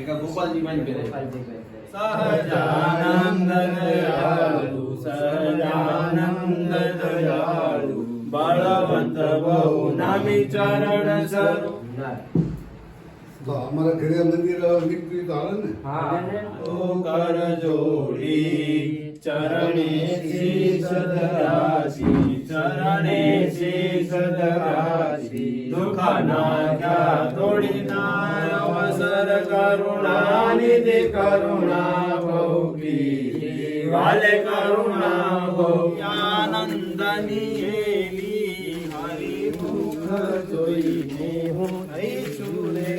एका गोपालजी बाई सहजानंदन आलू सहजानंदन आलू बाळवंत बहु नामी चरण सरू. आम्हाला घरी मंदिर आलं ना कर जोडी चरणेशी सदराशी चरणेशी सदराशी दुखाना थोडी ना करुणानिधि करुणा भौकी वाले करुणा भौकी आनंदनीये हरि मुख जोई नेहु ऐसुरे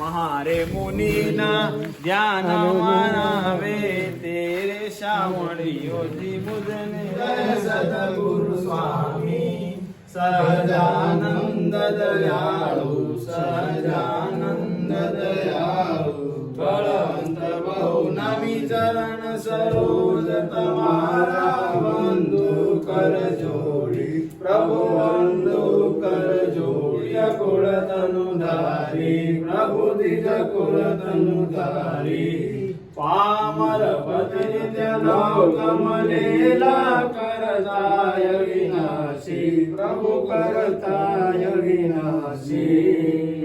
महारे मुनीना ध्यान मानावे तेरे श्रावणी योधि मुदने सदगुरु स्वामी सहजानंद दयाळू सहजानंद મુનિના ધ્યાન માનાવે તેરે શ્રાવણીઓથી મુજને જય સદગુરુ સ્વામી સહજાનંદ દયાળુ સહજાનંદ દયાળુ બળવંત બહુ નમી ચરણ સરોજ તમારા બંધુ કર જોડી પ્રભુ બંધુ કર જોડી અકુળ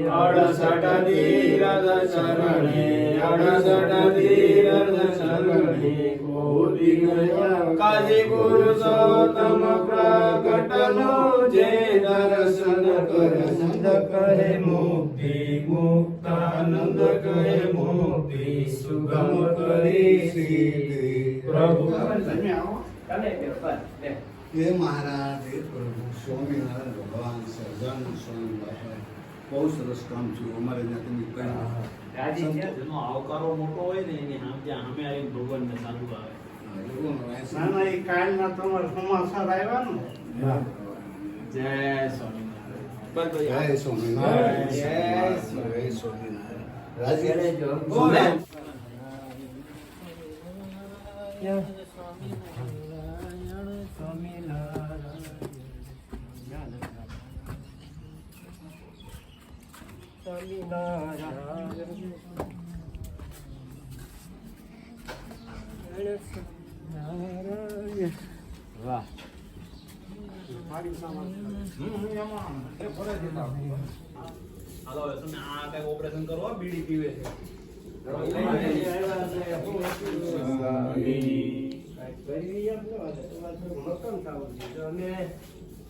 અડસઠ ધીરજ ચરણે અડસઠ ધીરજ ચરણે કોટી ગયા કાજી પુરુષોત્તમ પ્રગટનો જે દર્શન કર નંદ કહે મુક્તિ મુક્તાનંદ કહે મુક્તિ સુગમ કરી સિદ્ધિ પ્રભુ એ મહારાજ એ પ્રભુ સ્વામિનારાયણ ભગવાન સહજાનંદ સ્વામી બહુ સરસ કામ છે. અમારે ત્યાં તમે કઈ જેનો આવકારો મોટો હોય ને એની સામે સામે આવીને ભગવાનને સાધુ આવે. ને વાંચી. ના ના એ કાલના તમારા સમાચાર આવ્યા ને? જય સ્વામિનારાયણ. જય સ્વામિનારાયણ. જય જય સ્વામિનારાયણ. રાજી. વાહ હાલો તમે આ કઈ ઓપરેશન કરો બીડી પીવે છે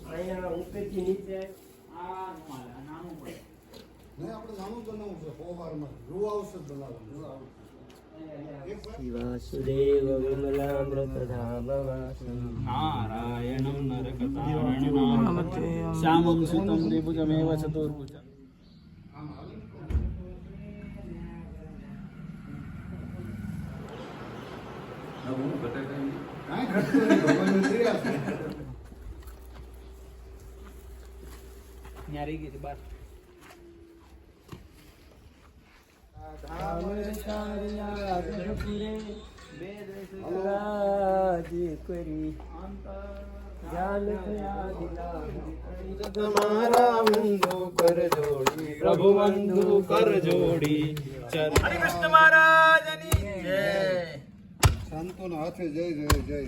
અહીંયા ઉપરથી નીચે આ નાનું પડે. નહીં આપણે નાનું બનાવવું છે પોહારમાં રૂ આવશે જ બનાવવાનું. એક વાર વાસુદેવ વિમલામૃતધામવાસમ નારાયણં નરકતારણનામ શ્યામં સુતં દ્વિભુજમેવ ચતુર્ભુજં આમ હાલે ને? કાંઈ ઘટતું નહીં ભગવાનની દયા ન્યારી ગઈ બાર. તમારા હાથે જય જય જય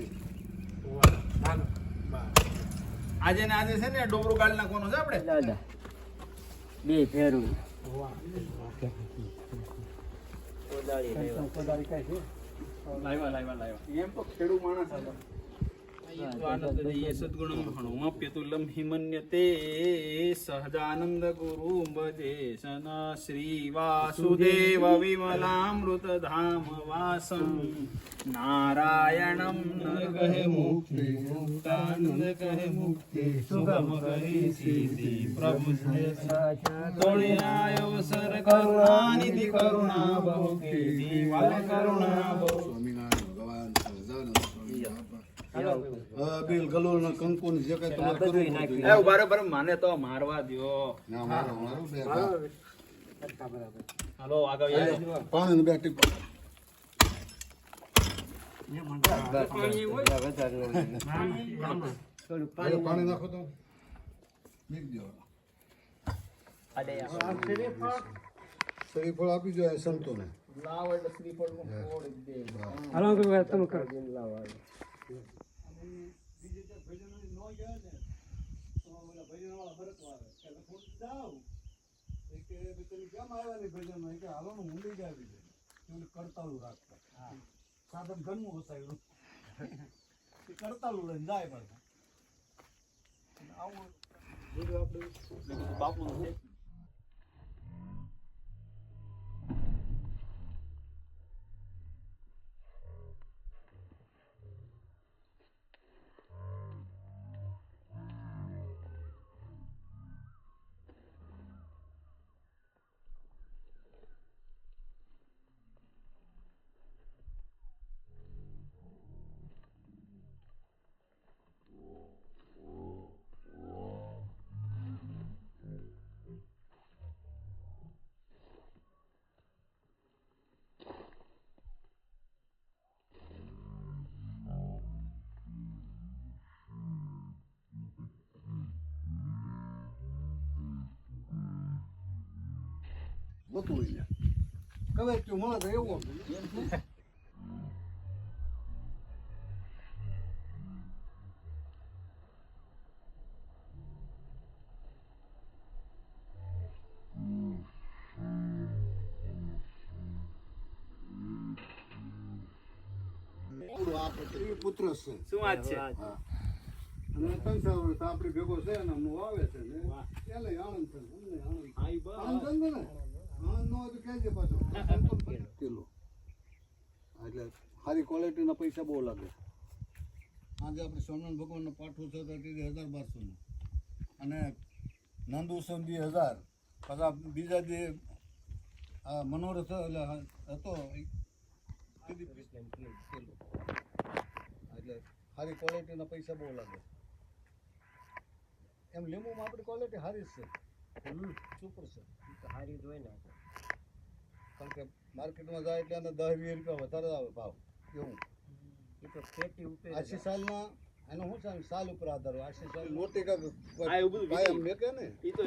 આજે ને આજે છે ને ડોબરું કાઢ નાખવાનો છે આપણે? બે ફેરું લાવ્યા લાવ્યા લાવ્યા એમ તો ખેડૂ માણસ હતો. સદગુણમ હણુમપ્યતુલમ હિમન્યતે સહજાનંદ ગુરુ ભજેશન શ્રી વાસુદેવ વિમલામૃત ધામ વાસમ નારાયણમ નર કહે મુક્તિ મુક્તાનંદ કહે મુક્તિ સુગમ કરી સિદ્ધિ પ્રભુ તોડી અવસર કરુણા નિધિ કરુણા બહુ કીધી વાલે કરુણા બહુ સ્વામિનારાયણ ભગવાન સહજાનંદ સ્વામી બાપા હા, બિલ ગલોર ને કંકુ ને જે કઈ તમારે કરવું હોય એ બરાબર મને તો મારવા દ્યો. ના, મારો, મારો બે. હાલો. આગળ બે ટીપા. પાણી નાખો. તો. નીક દ્યો. પાડે શ્રીફળ? આપી સંતોને. લાવ એટલે શ્રીફળનું ફોડ દે હાલો કે તમે કરો લાવો કરતાલું રાખતા. સાધન ઘરનું વસાયું. કરતાલું લઈને જાય પાછા. આવું બાપુ છે બધું હોય કવે તું મળે તો એવું આ પુત્રી છે શું વાત છે અને ચાર વર્ષ આપણી ભેગો છે અને અમને વાવે છે ને એને આનંદ છે અમને આનંદ. આનંદ ને નો હોય તો કહેજે પાછો કિલો એટલે સારી ક્વોલિટીના પૈસા બહુ લાગે. આજે આપણે સોમનાથ ભગવાનનો પાઠું છે તો હજાર બારસોનું અને નંદુસન બે હજાર. પછી બીજા જે આ મનોરથ એટલે હતો એટલે સારી ક્વોલિટીના પૈસા બહુ લાગે. એમ લીંબુમાં આપણી ક્વોલિટી સારી જ છે. સુપર છે. હારી જોઈ ને કારણ કે માર્કેટમાં જાય એટલે દસ વીસ રૂપિયા વધારે આવે ભાવ એવું. એ તો ખેતી ઉપર આશી સાલના એનો શું છે સાલ ઉપર આધાર આશી સાલ મોટી કાંક એવું બધું ને તો